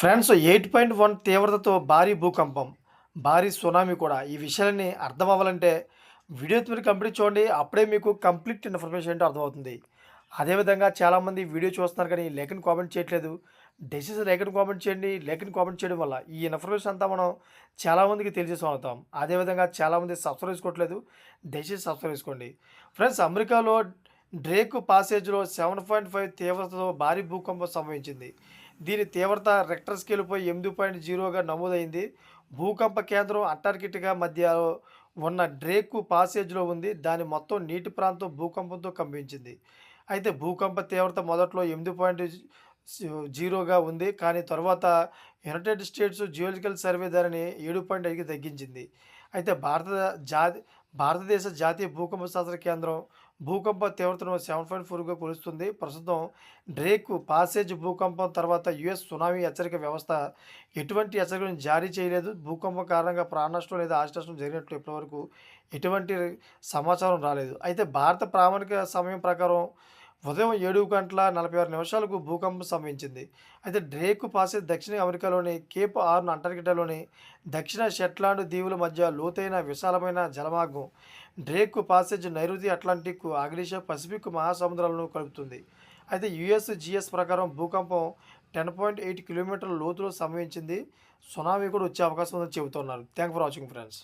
Friends eight point one తీవ్రతతో భారీ భూకంపం భారీ సునామీ కూడా. ఈ విషయాన్ని అర్థం అవ్వాలంటే వీడియో మీరు కంప్లీట్ చూడండి. అప్పుడే మీకు కంప్లీట్ ఇన్ఫర్మేషన్ ఏంటో అర్థమవుతుంది. అదేవిధంగా చాలామంది వీడియో చూస్తున్నారు కానీ లేఖను కామెంట్ చేయట్లేదు. డెసిస్ లేఖను కామెంట్ చేయండి. లేఖను కామెంట్ చేయడం వల్ల ఈ ఇన్ఫర్మేషన్ అంతా మనం చాలామందికి తెలియజేసి అవుతాం అదేవిధంగా చాలామంది సబ్స్క్రైబ్ చేసుకోవట్లేదు. దయచేసి సబ్స్క్రైబ్ చేసుకోండి. ఫ్రెండ్స్ అమెరికాలో డ్రేక్ పాసేజ్లో సెవెన్ పాయింట్ ఫైవ్ తీవ్రతతో భారీ భూకంపం సంభవించింది. దీని తీవ్రత రెక్టర్ స్కేల్పై ఎనిమిది పాయింట్ జీరోగా నమోదైంది. భూకంప కేంద్రం అంటార్కిటికా మధ్య ఉన్న డ్రేక్ పాసేజ్లో ఉంది. దాని మొత్తం నీటి ప్రాంతం భూకంపంతో కంపించింది. అయితే భూకంప తీవ్రత మొదట్లో ఎనిమిది పాయింట్ జీరోగా ఉంది. కానీ తర్వాత యునైటెడ్ స్టేట్స్ జియోలజికల్ సర్వే దానిని ఏడు పాయింట్ ఐదుకి తగ్గించింది. అయితే భారత జాతి భారతదేశ జాతీయ భూకంప శాస్త్ర కేంద్రం భూకంప తీవ్రతను సెవెన్ పాయింట్ ఫోర్గా కొలుస్తుంది. ప్రస్తుతం డ్రేక్ పాసేజ్ భూకంపం తర్వాత యుఎస్ సునామీ హెచ్చరిక వ్యవస్థ ఎటువంటి హెచ్చరికలను జారీ చేయలేదు. భూకంపం కారణంగా ప్రాణనష్టం లేదా ఆశనష్టం జరిగినట్లు ఇప్పటివరకు ఎటువంటి సమాచారం రాలేదు. అయితే భారత ప్రామాణిక సమయం ప్రకారం ఉదయం ఏడు గంటల నలభై ఆరు నిమిషాలకు భూకంపం సంభవించింది. అయితే డ్రేక్ పాసేజ్ దక్షిణ అమెరికాలోని కేప్ ఆర్న్ అంటార్కిటాలోని దక్షిణ షెట్లాండ్ దీవుల మధ్య లోతైన విశాలమైన జలమార్గం డ్రేక్ పాసేజ్ నైరుతి అట్లాంటిక్ ఆగ్నేషియా పసిఫిక్ మహాసముద్రాలను కలుపుతుంది. అయితే యుఎస్ జిఎస్ ప్రకారం భూకంపం టెన్ పాయింట్ ఎయిట్ కిలోమీటర్ల లోతులో సంభవించింది. సునామీ కూడా వచ్చే అవకాశం ఉందని చెబుతున్నారు. Thank for watching friends.